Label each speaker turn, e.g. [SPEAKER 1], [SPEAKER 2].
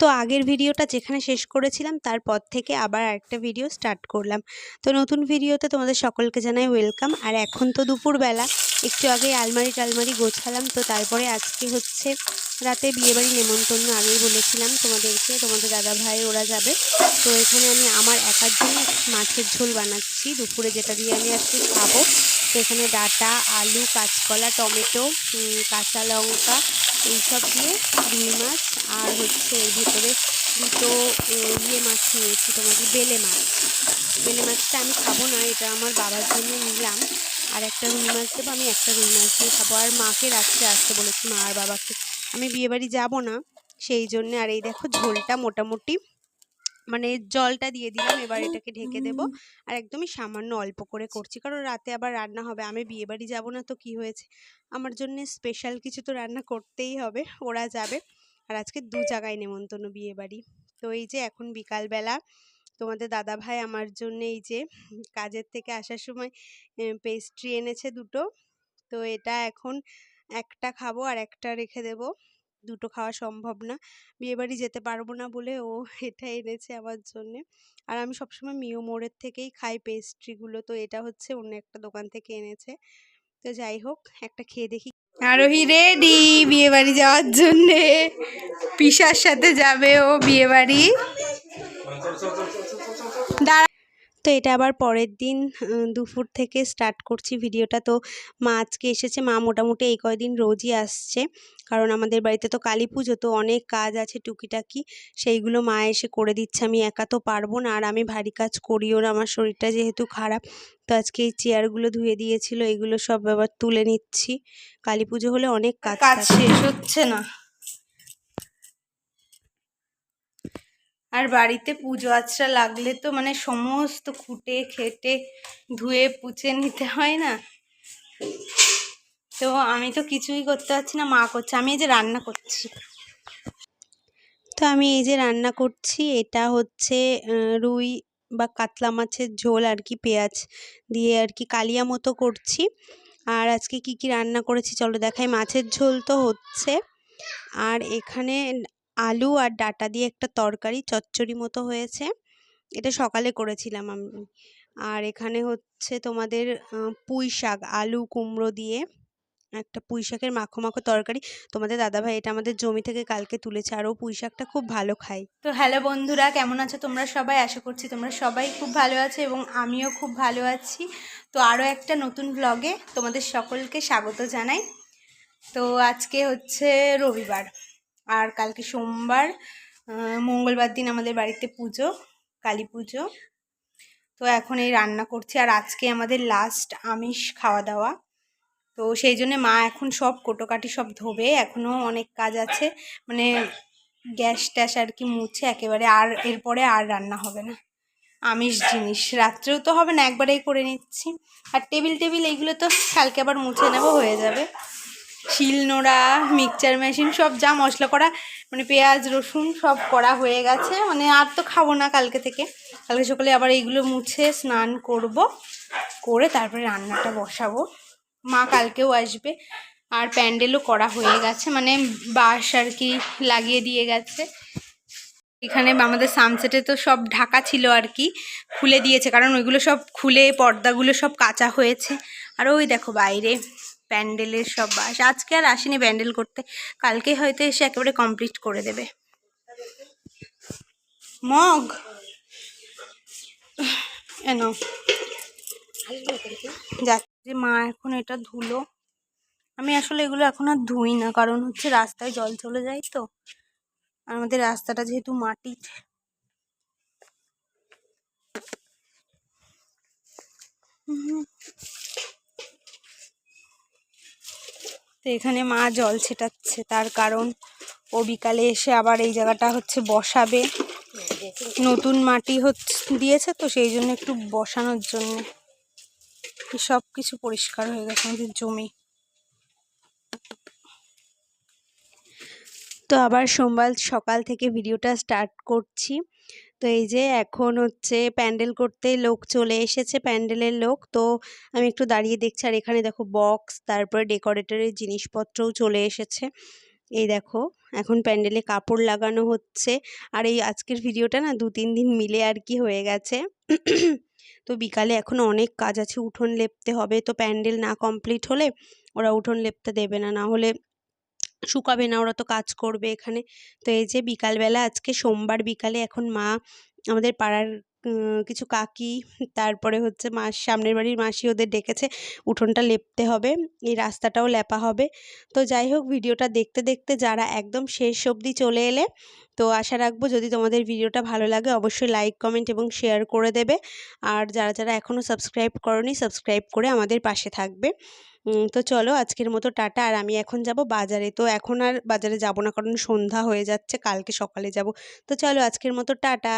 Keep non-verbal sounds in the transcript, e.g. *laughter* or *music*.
[SPEAKER 1] তো আগের ভিডিওটা যেখানে শেষ করেছিলাম, তারপর থেকে আবার আরেকটা ভিডিও স্টার্ট করলাম। তো নতুন ভিডিওতে তোমাদের সকলকে জানাই ওয়েলকাম। আর এখন তো দুপুরবেলা, একটু আগে আলমারি টালমারি গোছালাম, তো তারপরে আজকে হচ্ছে রাতে বিয়েবাড়ি নেমন্তন্ন আগেই বলেছিলাম তোমাদেরকে, তোমাদের দাদা ভাই ওরা যাবে। তো এখানে আমি আমার একার জন্য মাছের ঝোল বানাচ্ছি। দুপুরে যেটা দিয়ে আমি আজকে খাব তো এখানে ডাঁটা, আলু, কাঁচকলা, টমেটো কাঁচা লঙ্কা, এইসব দিয়ে রুই মাছ আর হচ্ছে এর ভিতরে দুটো ইয়ে মাছ নিয়েছি তোমাদের, বেলে মাছ। বেলে মাছটা আমি খাব না, এটা আমার বাবার জন্য নিলাম। আর একটা রুই মাছ দেবো, আমি একটা রুই মাছ দিয়ে খাব। আর মাকে রাত্রে আসতে বলেছি মা আর বাবাকে, আমি বিয়েবাড়ি যাব না, সেই জন্যে। আর এই দেখো ঝোলটা মোটামুটি মানে জলটা দিয়ে দিলাম এবার এটাকে ঢেকে দেবো। আর একদমই সামান্য অল্প করে করছি। কারণ রাতে আবার রান্না হবে আমি বিয়েবাড়ি যাব না তো কি হয়েছে? আমার জন্য স্পেশাল কিছু তো রান্না করতেই হবে ওরা যাবে। আর আজকে দু জায়গায় নেমন্তন্ন বিয়েবাড়ি। তো এই যে এখন বিকালবেলা তোমাদের দাদা ভাই আমার জন্য এই যে কাজের থেকে আসার সময় পেস্ট্রি এনেছে দুটো। তো এটা এখন একটা খাব আর একটা রেখে দেবো। দুটো খাওয়া সম্ভব না। বিয়েবাড়ি যেতে পারব না বলে ও *laughs* এটা এনেছে আমার জন্যে। আর আমি সবসময় মিও মোড়ের থেকেই খাই পেস্ট্রিগুলো তো এটা হচ্ছে অন্য একটা দোকান থেকে এনেছে। তো যাই হোক, একটা খেয়ে দেখি আরোহী রেডি বিয়ে বাড়ি যাওয়ার জন্যে। পিসার সাথে যাবে ও বিয়ে বাড়ি। দাঁড়া তো এটা আবার পরের দিন দুপুর থেকে স্টার্ট করছি ভিডিওটা তো মা আজকে এসেছে মা মোটামুটি এই কয়দিন রোজই আসছে। কারণ আমাদের বাড়িতে তো কালী পুজো তো অনেক কাজ আছে টুকিটাকি। সেইগুলো মা এসে করে দিচ্ছে আমি একা তো পারব না। আর আমি ভারী কাজ করিও না আমার শরীরটা যেহেতু খারাপ। তো আজকে এই চেয়ারগুলো ধুয়ে দিয়েছিল এগুলো সব আবার তুলে নিচ্ছি। কালী পুজো হলে অনেক কাজ
[SPEAKER 2] কাজ শেষ হচ্ছে না। আর বাড়িতে পুজো আচরা লাগলে তো মানে সমস্ত খুঁটে খেটে ধুয়ে পুচে নিতে হয় না? তো আমি তো কিছুই করতে পারছি না, মা করছে, আমি এই যে রান্না করছি।
[SPEAKER 1] তো আমি এই যে রান্না করছি, এটা হচ্ছে রুই বা কাতলা মাছের ঝোল আর কি, পেঁয়াজ দিয়ে আর কি কালিয়া মতো করছি। আর আজকে কি কি রান্না করেছি চলো দেখাই, মাছের ঝোল তো হচ্ছে। আর এখানে আলু আর ডাটা দিয়ে একটা তরকারি চচ্চড়ি মতো হয়েছে। এটা সকালে করেছিলাম আমি। আর এখানে হচ্ছে তোমাদের পুঁই শাক, আলু, কুমড়ো দিয়ে একটা পুঁই শাকের মাখো মাখো তরকারি। তোমাদের দাদাভাই এটা আমাদের জমি থেকে কালকে তুলেছে আর ও পুঁই শাকটা খুব ভালো খাই
[SPEAKER 2] তো হ্যালো বন্ধুরা, কেমন আছো তোমরা সবাই? আশা করছি তোমরা সবাই খুব ভালো আছো এবং আমিও খুব ভালো আছি। তো আরও একটা নতুন ব্লগে তোমাদের সকলকে স্বাগত জানাই। তো আজকে হচ্ছে রবিবার। আর কালকে সোমবার মঙ্গলবার দিন আমাদের বাড়িতে পুজো, কালী পুজো। তো এখন এই রান্না করছি আর আজকে আমাদের লাস্ট আমিষ খাওয়া দাওয়া। তো সেই জন্যে মা এখন সব কোটোকাটি সব ধোবে এখনও অনেক কাজ আছে। মানে গ্যাস ট্যাস আর কি মুছে একেবারে আর, এরপরে আর রান্না হবে না। আমিষ জিনিস, রাত্রেও তো হবে না, একবারেই করে নিচ্ছি। আর টেবিল টেবিল এইগুলো তো কালকে আবার মুছে নেব, হয়ে যাবে। শিল নোড়া মিক্সচার মেশিন, সব যা মশলা করা মানে পেঁয়াজ, রসুন, সব করা হয়ে গেছে। মানে আর তো খাব না কালকে থেকে। কালকে সকালে আবার এইগুলো মুছে স্নান করব, করে তারপরে রান্নাটা বসাবো। মা কালকেও আসবে। আর প্যান্ডেলও করা হয়ে গেছে মানে বাঁশ আর কি লাগিয়ে দিয়ে গেছে। এখানে আমাদের সানসেটে তো সব ঢাকা ছিল আর কি, খুলে দিয়েছে। কারণ ওইগুলো সব খুলে, পর্দাগুলো সব কাঁচা হয়েছে। আর ওই দেখো বাইরে। প্যান্ডেলের সব বাস। আজকে আর আসেনি প্যান্ডেল করতে। কালকে হয়তো এসে একেবারে কমপ্লিট করে দেবে। মগ! এনো যাচ্ছে মা এখন এটা ধুলো। আমি আসলে এগুলো এখন আর ধুই না, কারণ হচ্ছে রাস্তায় জল চলে যায় তো। আমাদের রাস্তাটা যেহেতু মাটির। হুম। তো এখানে মা জল ছেটাচ্ছে। তার কারণ ও বিকালে এসে আবার এই জায়গাটা হচ্ছে বসাবে। নতুন মাটি হচ্ছে দিয়েছে তো সেই জন্য একটু বসানোর জন্য। সব কিছু পরিষ্কার হয়ে গেছে আমাদের জমি।
[SPEAKER 1] তো আবার সোমবার সকাল থেকে ভিডিওটা স্টার্ট করছি। তো এই যে এখন হচ্ছে প্যান্ডেল করতে লোক চলে এসেছে প্যান্ডেলের লোক। তো আমি একটু দাঁড়িয়ে দেখছি আর এখানে দেখো বক্স, তারপরে ডেকোরেটরের জিনিসপত্রও চলে এসেছে। এই দেখো, এখন প্যান্ডেলে কাপড় লাগানো হচ্ছে। আর এই আজকের ভিডিওটা না দু তিন দিন মিলে আর কি হয়ে গেছে। তো বিকালে এখন অনেক কাজ আছে, উঠোন লেপতে হবে। তো প্যান্ডেল না কমপ্লিট হলে ওরা উঠোন লেপতে দেবে না। না হলে শুকাবে না, ওরা তো কাজ করবে এখানে। তো এই যে বিকালবেলা, আজকে সোমবার বিকালে এখন মা আমাদের পাড়ার কিছু কাকি, তারপরে হচ্ছে মাস সামনের বাড়ির মাসি ওদের ডেকেছে, উঠোনটা লেপতে হবে, এই রাস্তাটাও লেপা হবে। তো যাই হোক, ভিডিওটা দেখতে দেখতে যারা একদম শেষ অবধি চলে এলে, তো আশা রাখব যদি তোমাদের ভিডিওটা ভালো লাগে, অবশ্যই লাইক কমেন্ট এবং শেয়ার করে দেবে। আর যারা যারা এখনও সাবস্ক্রাইব করনি সাবস্ক্রাইব করে আমাদের পাশে থাকবে। তো চলো, আজকের মতো টাটা। আর আমি এখন যাব বাজারে। তো এখন আর বাজারে যাব না, কারণ সন্ধ্যা হয়ে যাচ্ছে, কালকে সকালে যাব। তো চলো, আজকের মতো টাটা।